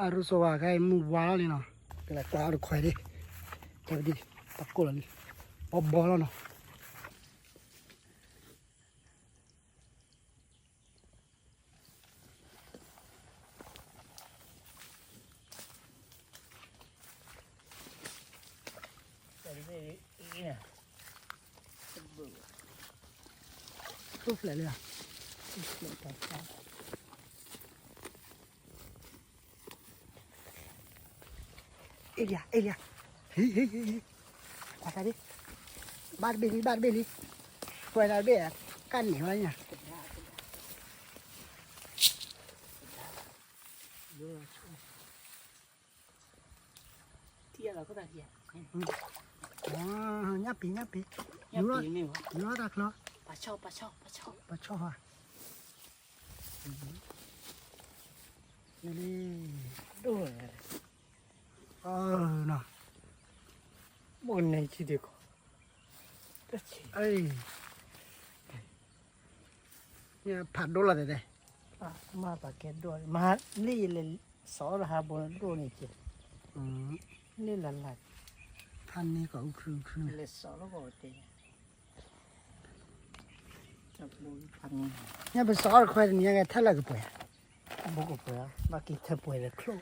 อารุสวาใครมูวาเลยเนาะกระกวาดุคอยดิเจ้าดิตะโกนเลยอบบอล้วเนาะตุ๊บเลยเลยอะตุ๊บเลยต่อ Elia, Elia. Hey, hey, hey, hey. What are they? Bad belly, bad belly. When I bear, can you run? Tia, look at that. Oh, nyapi, nyapi. Nyapi, you are that law. Pacho, pacho, pacho. Pacho, ha. Mm-hmm. Really? Do it. เออนะบนในที่เดียวเอ้ยเนี่ยผัดดูละเด็ดมาปากเก็ตด้วยมาลี่เลยสอราบนดูนี่จิอืมนี่ละลายท่านนี่ก็ครึ่งครึ่งเลยสอแล้วก็เตะจับดูพันเนี่ยเป็นสอร์ควาเนี่ยังเท่าละก็ป่วยบุกป่วยมากินเธอป่วยเลยครู